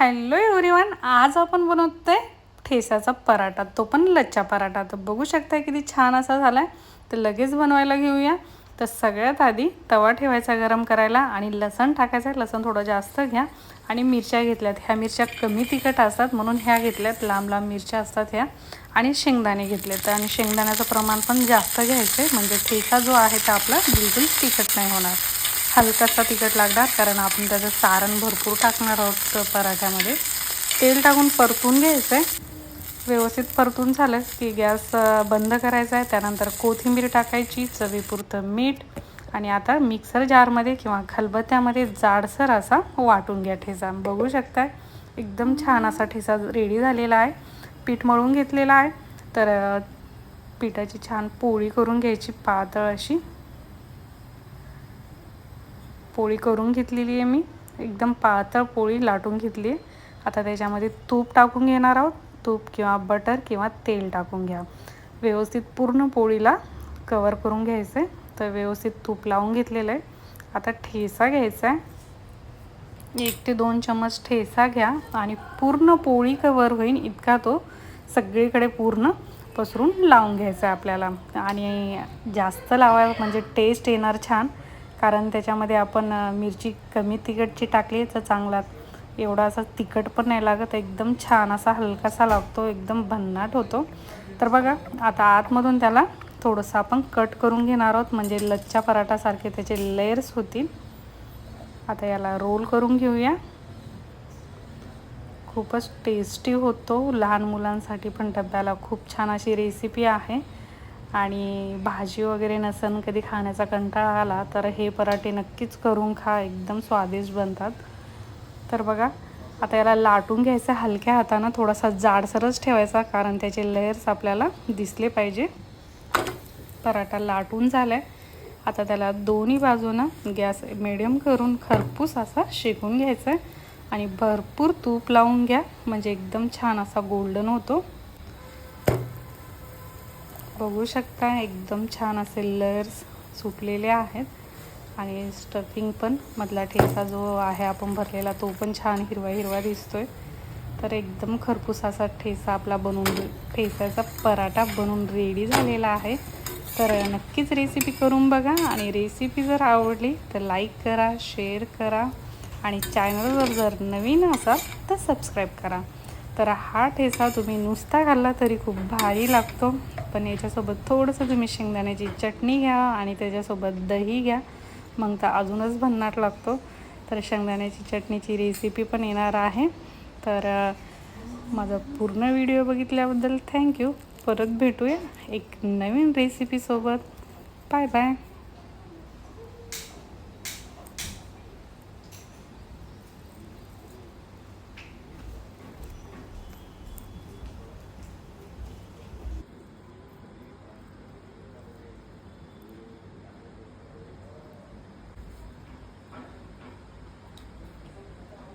Hello everyone आज आपण बनवतोय ठेसाचा पराठा. तो पण लच्छा पराठा. तर बघू शकता किती छान असा झाला आहे तर लगेच बनवायला घेऊया. तर सगळ्यात आधी तवा ठेवायचा गरम करायला आणि लसण टाकायचं. लसण थोडं जास्त घ्या. आणि मिरच्या घेतल्यात. ह्या मिरच्या कमी तिखट असतात म्हणून ह्या घेतल्यात. लांब लांब मिरच्या असतात ह्या. आणि शेंगदाणे घेतलेत. आणि शेंगदाण्याचं प्रमाण पण जास्त घ्यायचं आहे म्हणजे ठेसा जो आहे तो आपला बिलकुल तिखट नाही होणार. हलकासा तिखट लागणार कारण आपण त्याचं सारण भरपूर टाकणार आहोत पराठ्यामध्ये. तेल टाकून परतून घ्यायचं आहे व्यवस्थित परतून झालं की गॅस बंद करायचा आहे. त्यानंतर कोथिंबीर टाकायची चवीपुरतं मीठ आणि आता मिक्सर जारमध्ये किंवा खलबत्त्यामध्ये जाडसर असा वाटून घ्या ठेचा. बघू शकताय एकदम छान असा ठेचा रेडी झालेला आहे. पीठ मळून घेतलेला आहे. तर पिठाची छान पोळी करून घ्यायची पातळ अशी. पोळी करून घेतलेली आहे मी. एकदम पातळ पोळी लाटून घेतली आहे. आता त्याच्यामध्ये तूप टाकून घेणार आहोत. तूप किंवा बटर किंवा तेल टाकून घ्या. व्यवस्थित पूर्ण पोळीला कवर करून घ्यायचं आहे तर व्यवस्थित तूप लावून घेतलेलं आहे. आता ठेसा घ्यायचा आहे. एक ते दोन चम्मच ठेसा घ्या आणि पूर्ण पोळी कवर होईल इतका तो सगळीकडे पूर्ण पसरून लावून घ्यायचा आहे आपल्याला. आणि जास्त लावायला म्हणजे टेस्ट येणार छान. कारण त्याच्यामध्ये आपण मिरची कमी तिखटची टाकली तर चांगला एवढा असा तिखट पण नाही लागत. एकदम छान असा हलकासा लागतो एकदम भन्नाट होतो. तर बघा आता आतमधून त्याला थोडंसं आपण कट करून घेणार आहोत. म्हणजे लच्छा पराठासारखे त्याचे लेयर्स होतील. आता याला रोल करून घेऊया. खूपच टेस्टी होतो. लहान मुलांसाठी पण डब्याला खूप छान अशी रेसिपी आहे. आणि भाजी वगैरे नसन कधी खाण्याचा कंटाळा आला तर हे पराठे नक्कीच करून खा एकदम स्वादिष्ट बनतात. तर बघा आता याला लाटून घ्यायचं हलक्या हातानं थोडासा जाडसरच ठेवायचा कारण त्याचे लेयर्स आपल्याला दिसले पाहिजे. पराठा लाटून झाला आहे आता त्याला दोन्ही बाजूनं गॅस मिडियम करून खरपूस असा शेकून घ्यायचा आहे. आणि भरपूर तूप लावून घ्या म्हणजे एकदम छान असा गोल्डन होतो. बघू शकता एकदम छान असे लेअर्स सुटलेले आहेत. आणि स्टफिंग पण मधला ठेचा जो आहे आपण भरलेला तो पण छान हिरवा हिरवा दिसतोय. तर एकदम खरपूस असा ठेसा आपला बनवून ठेसाचा पराठा बनवून रेडी झालेला आहे. तर नक्कीच रेसिपी करून बघा. आणि रेसिपी जर आवडली तर लाईक करा शेअर करा. आणि चॅनलवर जर नवीन असाल तर सबस्क्राईब करा. तर हा ठेसा तुम्ही नुसता खाल्ला तरी खूप भारी लागतो. पण याच्यासोबत थोडंसं तुम्ही शेंगदाण्याची चटणी घ्या आणि त्याच्यासोबत दही घ्या. मग तर अजूनच भन्नाट लागतो. तर शेंगदाण्याची चटणीची रेसिपी पण येणार आहे. तर माझा पूर्ण व्हिडिओ बघितल्याबद्दल थँक्यू परत भेटूया एक नवीन रेसिपीसोबत बाय बाय